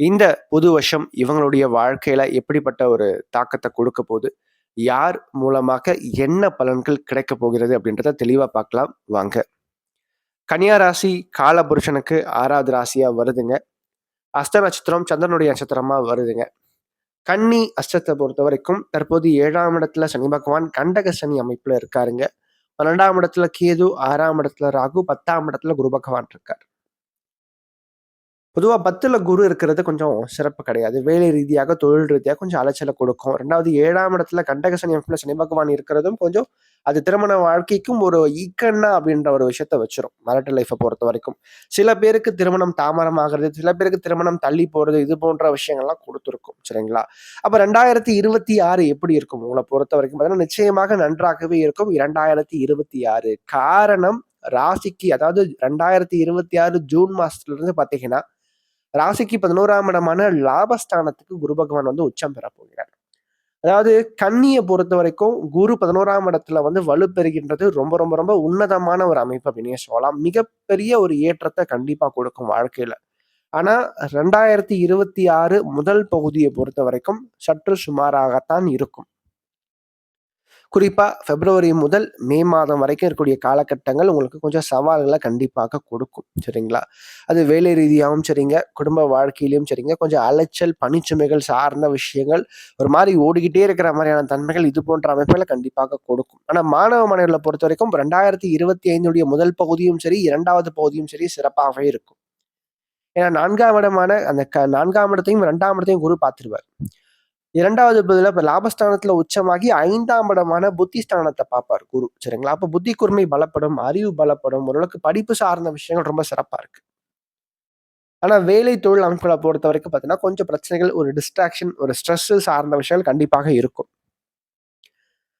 இந்த புது வருஷம் இவங்களுடைய வாழ்க்கையில எப்படிப்பட்ட ஒரு தாக்கத்தை கொடுக்க போகுது? யார் மூலமாக என்ன பலன்கள் கிடைக்க போகிறது அப்படின்றத தெளிவா பார்க்கலாம். வாங்க. கன்னியா ராசி காலபுருஷனுக்கு ஆறாவது ராசியா வருதுங்க. அஸ்த நட்சத்திரம் சந்திரனுடைய நட்சத்திரமா வருதுங்க. கன்னி அஷ்டத்தை பொறுத்த வரைக்கும் தற்போது ஏழாம் இடத்துல சனி பகவான் கண்டக சனி அமைப்புல இருக்காருங்க. பன்னெண்டாம் இடத்துல கேது ஆறாம் இடத்துல ராகு பத்தாம் இடத்துல குரு பகவான் இருக்கார். பொதுவாக பத்தில் குரு இருக்கிறது கொஞ்சம் சிறப்பு கிடையாது. வேலை ரீதியாக தொழில் ரீதியாக கொஞ்சம் அலைச்சலை கொடுக்கும். ரெண்டாவது ஏழாம் இடத்துல கண்டக சனி அமைப்புல சனி பகவான் இருக்கிறதும் கொஞ்சம் அது திருமண வாழ்க்கைக்கும் ஒரு ஈக்கண்ணா அப்படின்ற ஒரு விஷயத்த வச்சிரும். மரட்டு லைஃப்பை பொறுத்த வரைக்கும். சில பேருக்கு திருமணம் தாமரம் ஆகிறது சில பேருக்கு திருமணம் தள்ளி போகிறது இது போன்ற விஷயங்கள்லாம் கொடுத்துருக்கும். சரிங்களா? அப்போ ரெண்டாயிரத்தி இருபத்தி ஆறு எப்படி இருக்கும்? உங்களை பொறுத்த வரைக்கும் பார்த்தீங்கன்னா நிச்சயமாக நன்றாகவே இருக்கும். இரண்டாயிரத்தி இருபத்தி ஆறு. காரணம் ராசிக்கு அதாவது ரெண்டாயிரத்தி இருபத்தி ஆறு ஜூன் மாசத்துல இருந்து பாத்தீங்கன்னா ராசிக்கு பதினோராம் இடமான லாபஸ்தானத்துக்கு குரு பகவான் வந்து உச்சம் பெற போகிறார். அதாவது கண்ணியை பொறுத்த வரைக்கும் குரு பதினோராம் இடத்துல வந்து வலுப்பெறுகின்றது ரொம்ப ரொம்ப ரொம்ப உன்னதமான ஒரு அமைப்பு அப்படின்னு சொல்லலாம். மிகப்பெரிய ஒரு ஏற்றத்தை கண்டிப்பா கொடுக்கும் வாழ்க்கையில. ஆனா ரெண்டாயிரத்தி இருபத்தி ஆறு முதல் பகுதியை பொறுத்த வரைக்கும் சற்று சுமாராகத்தான் இருக்கும். குறிப்பாக பிப்ரவரி முதல் மே மாதம் வரைக்கும் இருக்கக்கூடிய காலகட்டங்கள் உங்களுக்கு கொஞ்சம் சவால்களை கண்டிப்பாக கொடுக்கும் சரிங்களா? அது வேலை ரீதியாகவும் சரிங்க குடும்ப வாழ்க்கையிலையும் சரிங்க கொஞ்சம் அலைச்சல் பணிச்சுமைகள் சார்ந்த விஷயங்கள் ஒரு மாதிரி ஓடிக்கிட்டே இருக்கிற மாதிரியான தன்மைகள் இது போன்ற அமைப்புகளை கண்டிப்பாக கொடுக்கும். ஆனால் மாணவ மாணவர்களை பொறுத்த வரைக்கும் ரெண்டாயிரத்தி இருபத்தி ஐந்துடைய முதல் பகுதியும் சரி இரண்டாவது பகுதியும் சரி சிறப்பாகவே இருக்கும். ஏன்னா நான்காம் இடமான அந்த க நான்காம் இடத்தையும் ரெண்டாம் இடத்தையும் குரு பார்த்துருவார். இரண்டாவது பதில இப்ப லாபஸ்தானத்துல உச்சமாகி ஐந்தாம் இடமான புத்தி ஸ்தானத்தை பார்ப்பார் குரு. சரிங்களா? அப்ப புத்தி கூர்மை பலப்படும் அறிவு பலப்படும் ஓரளவுக்கு படிப்பு சார்ந்த விஷயங்கள் ரொம்ப சிறப்பா இருக்கு. ஆனா வேலை தொழில் அமைப்புகளை பொறுத்த வரைக்கும் பார்த்தீங்கன்னா கொஞ்சம் பிரச்சனைகள் ஒரு டிஸ்ட்ராக்ஷன் ஒரு ஸ்ட்ரெஸ் சார்ந்த விஷயங்கள் கண்டிப்பாக இருக்கும்.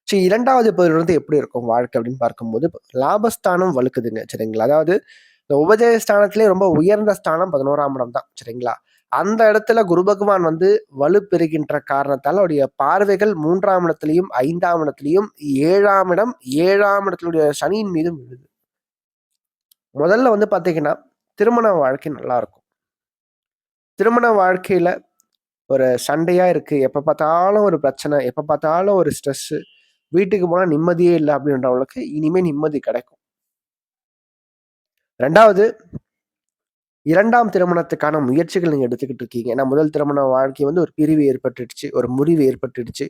சரி இரண்டாவது பகுதியிலிருந்து எப்படி இருக்கும் வாழ்க்கை அப்படின்னு பார்க்கும்போது லாபஸ்தானம் வலுக்குதுங்க. சரிங்களா? அதாவது இந்த உபஜய ஸ்தானத்திலே ரொம்ப உயர்ந்த ஸ்தானம் பதினோராம் இடம் தான். சரிங்களா? அந்த இடத்துல குரு பகவான் வந்து வலுப்பெறுகின்ற காரணத்தால் அவருடைய பார்வைகள் மூன்றாம் இடத்துலையும் ஐந்தாம் இடத்துலையும் ஏழாம் இடம் ஏழாம் இடத்துடைய சனியின் மீதும் விழுது. முதல்ல வந்து பார்த்தீங்கன்னா திருமண வாழ்க்கை நல்லா இருக்கும் திருமண வாழ்க்கையில ஒரு சண்டையா இருக்கு. எப்ப பார்த்தாலும் ஒரு பிரச்சனை எப்ப பார்த்தாலும் ஒரு ஸ்ட்ரெஸ் வீட்டுக்கு போனா நிம்மதியே இல்லை அப்படின்றவங்களுக்கு இனிமே நிம்மதி கிடைக்கும். ரெண்டாவது இரண்டாம் திருமணத்துக்கான முயற்சிகள் நீங்கள் எடுத்துக்கிட்டு இருக்கீங்க. ஏன்னா முதல் திருமண வாழ்க்கை வந்து ஒரு பிரிவு ஏற்பட்டுடுச்சு ஒரு முறிவு ஏற்பட்டுடுச்சு.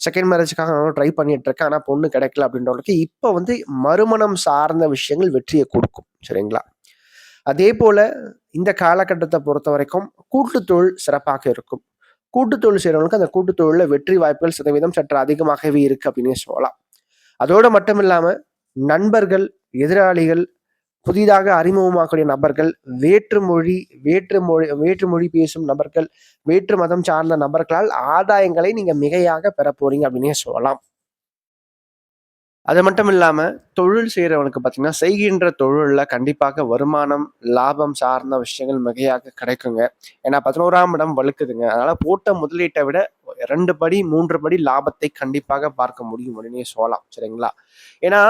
செகண்ட் மேரேஜுக்காக நானும் ட்ரை பண்ணிட்டு இருக்கேன். ஆனால் பொண்ணு கிடைக்கல அப்படின்றவங்களுக்கு இப்போ வந்து மறுமணம் சார்ந்த விஷயங்கள் வெற்றியை கொடுக்கும். சரிங்களா? அதே போல இந்த காலகட்டத்தை பொறுத்த வரைக்கும் கூட்டுத்தொழில் சிறப்பாக இருக்கும். கூட்டுத்தொழில் செய்கிறவங்களுக்கு அந்த கூட்டுத்தொழிலில் வெற்றி வாய்ப்புகள் சதவீதம் சற்று அதிகமாகவே இருக்கு அப்படின்னு சொல்லலாம். அதோடு மட்டும் இல்லாமல் நண்பர்கள் எதிராளிகள் புதிதாக அறிமுகமாகக்கூடிய நபர்கள் வேற்று மொழி வேற்று மொழி வேற்று மொழி பேசும் நபர்கள் வேற்று மதம் சார்ந்த நபர்களால் ஆதாயங்களை நீங்க மிகையாக பெற போறீங்க அப்படின்னே சொல்லலாம். அது மட்டும் இல்லாம தொழில் செய்யறவனுக்கு பார்த்தீங்கன்னா செய்கின்ற தொழிலில் கண்டிப்பாக வருமானம் லாபம் சார்ந்த விஷயங்கள் மிகையாக கிடைக்குங்க. ஏன்னா பதினோராம் இடம் வலுக்குதுங்க. அதனால போட்ட முதலீட்டை விட ரெண்டு படி மூன்று படி லாபத்தை கண்டிப்பாக பார்க்க முடியும் அப்படின்னே சொல்லலாம். சரிங்களா? ஏன்னா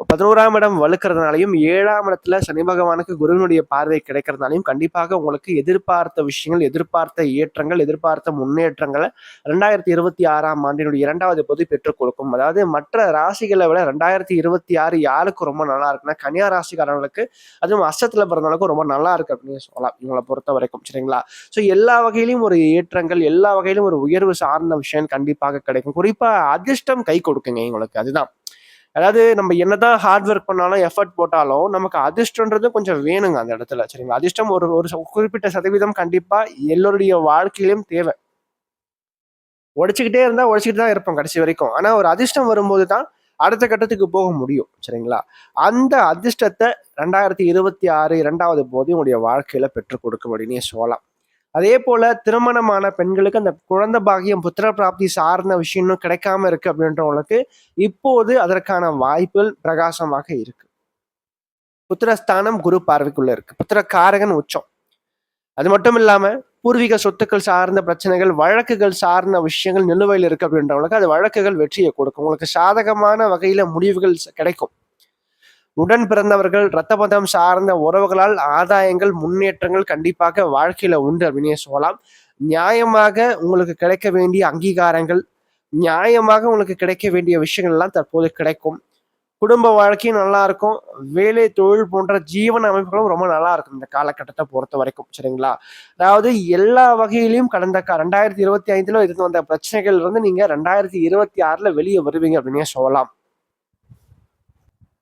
பதினோராம் இடம் வலுக்கிறதுனாலையும் ஏழாம் இடத்துல சனி பகவானுக்கு குருவினுடைய பார்வை கிடைக்கிறதுனாலையும் கண்டிப்பாக உங்களுக்கு எதிர்பார்த்த விஷயங்கள் எதிர்பார்த்த ஏற்றங்கள் எதிர்பார்த்த முன்னேற்றங்களை ரெண்டாயிரத்தி இருபத்தி ஆறாம் ஆண்டினுடைய இரண்டாவது பொது பெற்றுக் கொடுக்கும். அதாவது மற்ற ராசிகளை விட ரெண்டாயிரத்தி இருபத்தி ஆறு யாருக்கு ரொம்ப நல்லா இருக்குன்னா கன்னியா ராசிக்காரங்களுக்கு அதுவும் அஷ்டத்துல பிறந்தவங்களுக்கும் ரொம்ப நல்லா இருக்கு அப்படின்னு சொல்லலாம் இவங்களை பொறுத்த வரைக்கும் சரிங்களா? ஸோ எல்லா வகையிலும் ஒரு ஏற்றங்கள் எல்லா வகையிலும் ஒரு உயர்வு சார்ந்த விஷயம் கண்டிப்பாக கிடைக்கும். குறிப்பா அதிர்ஷ்டம் கை கொடுக்குங்க எங்களுக்கு அதுதான். அதாவது நம்ம என்னதான் ஹார்ட் ஒர்க் பண்ணாலும் எஃபர்ட் போட்டாலும் நமக்கு அதிர்ஷ்டன்றது கொஞ்சம் வேணுங்க அந்த இடத்துல சரிங்களா? அதிர்ஷ்டம் ஒரு ஒரு குறிப்பிட்ட சதவீதம் கண்டிப்பா எல்லோருடைய வாழ்க்கையிலும் தேவை. உடைச்சிக்கிட்டே இருந்தால் உடைச்சிக்கிட்டு தான் இருப்போம் கடைசி வரைக்கும். ஆனால் ஒரு அதிர்ஷ்டம் வரும்போது தான் அடுத்த கட்டத்துக்கு போக முடியும் சரிங்களா? அந்த அதிர்ஷ்டத்தை ரெண்டாயிரத்தி இருபத்தி ஆறு இரண்டாவது போது உங்களுடைய வாழ்க்கையில பெற்றுக் கொடுக்கும் அப்படின்னே சொல்லலாம். அதே போல திருமணமான பெண்களுக்கு அந்த குழந்தை பாகியம் புத்திர பிராப்தி சார்ந்த விஷயம் இன்னும் கிடைக்காம இருக்கு அப்படின்றவங்களுக்கு இப்போது அதற்கான வாய்ப்புகள் பிரகாசமாக இருக்கு. புத்திரஸ்தானம் குரு பார்வைக்குள்ள இருக்கு. புத்திர காரகன் உச்சம். அது மட்டும் இல்லாம பூர்வீக சொத்துக்கள் சார்ந்த பிரச்சனைகள் வழக்குகள் சார்ந்த விஷயங்கள் நிலுவையில் இருக்கு அப்படின்றவங்களுக்கு அது வழக்குகள் வெற்றியை கொடுக்கும். உங்களுக்கு சாதகமான வகையில முடிவுகள் கிடைக்கும். உடன் பிறந்தவர்கள் இரத்த பந்தம் சார்ந்த உறவுகளால் ஆதாயங்கள் முன்னேற்றங்கள் கண்டிப்பாக வாழ்க்கையில உண்டு அப்படின்னே சொல்லலாம். நியாயமாக உங்களுக்கு கிடைக்க வேண்டிய அங்கீகாரங்கள் நியாயமாக உங்களுக்கு கிடைக்க வேண்டிய விஷயங்கள் எல்லாம் தற்போது கிடைக்கும். குடும்ப வாழ்க்கையும் நல்லா இருக்கும். வேலை தொழில் போன்ற ஜீவன அமைப்புகளும் ரொம்ப நல்லா இருக்கும் இந்த காலகட்டத்தை பொறுத்த வரைக்கும் சரிங்களா? அதாவது எல்லா வகையிலையும் கடந்த ரெண்டாயிரத்தி இருபத்தி ஐந்துல இருந்து வந்த பிரச்சனைகள் இருந்து நீங்க ரெண்டாயிரத்தி இருபத்தி ஆறுல வெளியே வருவீங்க அப்படின்னே சொல்லலாம்.